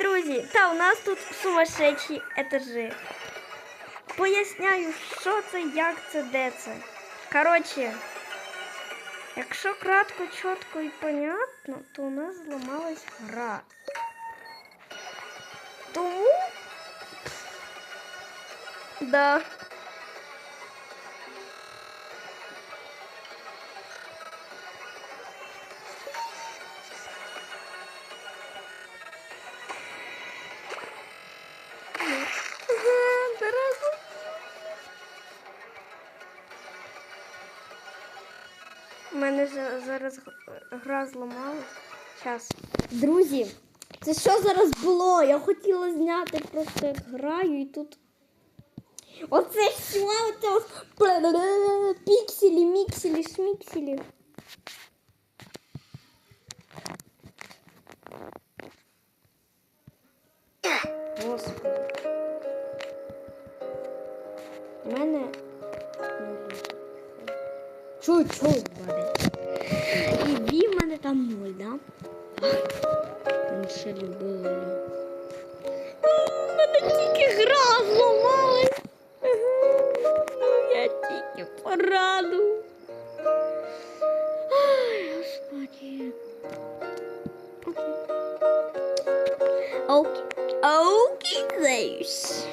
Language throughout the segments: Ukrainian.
друзі, та у нас тут сумасшедші етажі. Поясняю, що це, як це, де це. Коротше, якщо кратко, чітко і понятно, то у нас зламалась гра. Тому. Да. У мене зараз гра зламалась. Час. Друзі, це що зараз було? Я хотіла зняти просто як граю і тут. Оце що? Оце ось пікселі, мікселі, шмікселі. Господи. У мене. Чуть-чуть ві в мене там нуль, да? Він ще любив. У мене тільки гра зламалась. Ну, Я тільки пораду. Ай, господи. Окей. Окей. Окей, Зеюсь.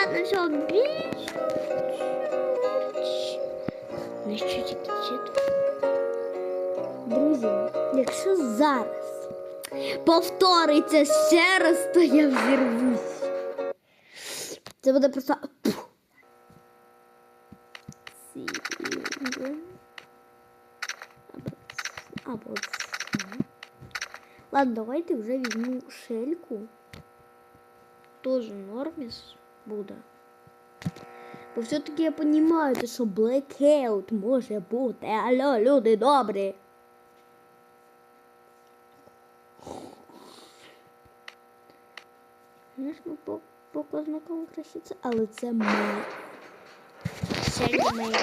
Ладно, все, більш. Ну що тільки читати? Друзі, якщо зараз повториться ще раз, то я взірвусь. Це буде просто. Пф. Сіли. Або, або це. Ладно, давайте вже візьму шельку. Тоже норміс Буде. Бо все-таки я розумію, що блекаут може бути. Алло, люди добрі. Звісно, по, по показникам краситься, але це ми. Ще ми.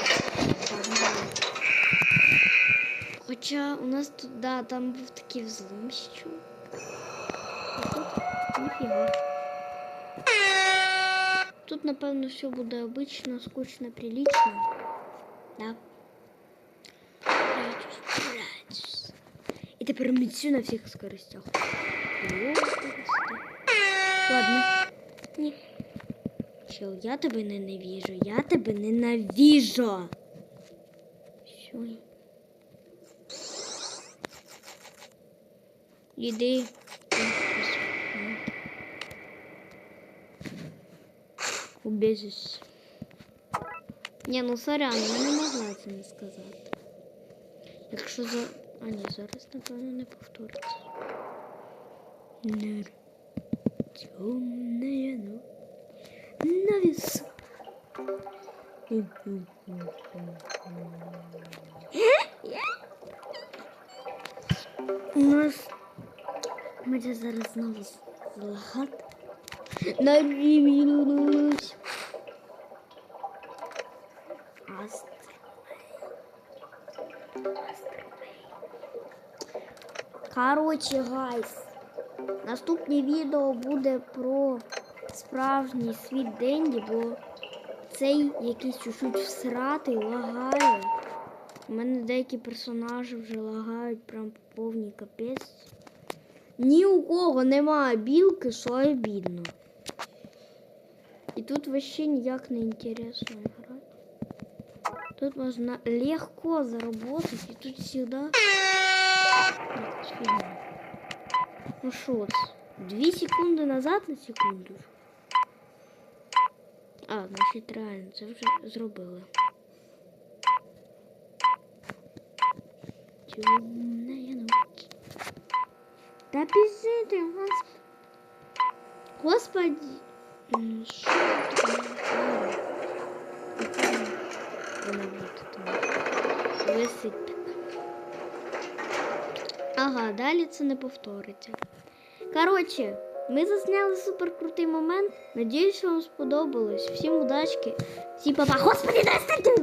Хоча у нас тут, да, там був такий взлом що. Ніфіга. Тут, напевно, все буде обично, скучно, прилично. Да. І тепер міцю на всіх скоростях. Ладно. Ні. Чел, я тебе ненавижу, я тебе ненавижу. Все. Іди. Убежище. Ні, ну сорян, я не могла це не сказати. Якщо за. А ні, зараз, напевно, не повториться. Не. Темная ночь. На весу. У нас може зараз знову злагати. Минути. Короче, гайс, наступне відео буде про справжній світ Денді, бо цей якийсь чуть-чуть всратий лагає. У мене деякі персонажі вже лагають прям по повній капець. Ні у кого немає білки, що обідно. І тут вообще ніяк не інтересно грати. Тут можна легко заработать, і тут всегда... Якась фігня. Ну що це? Дві секунди назад на секунду. А, значить реально, це вже зробили. Темная ночь. Та біжи ти, господи. Господи. Висить. Ага, далі це не повториться. Коротше, ми засняли суперкрутий момент. Надіюсь, вам сподобалось. Всім удачки. Всім папа. Господи, дай стати!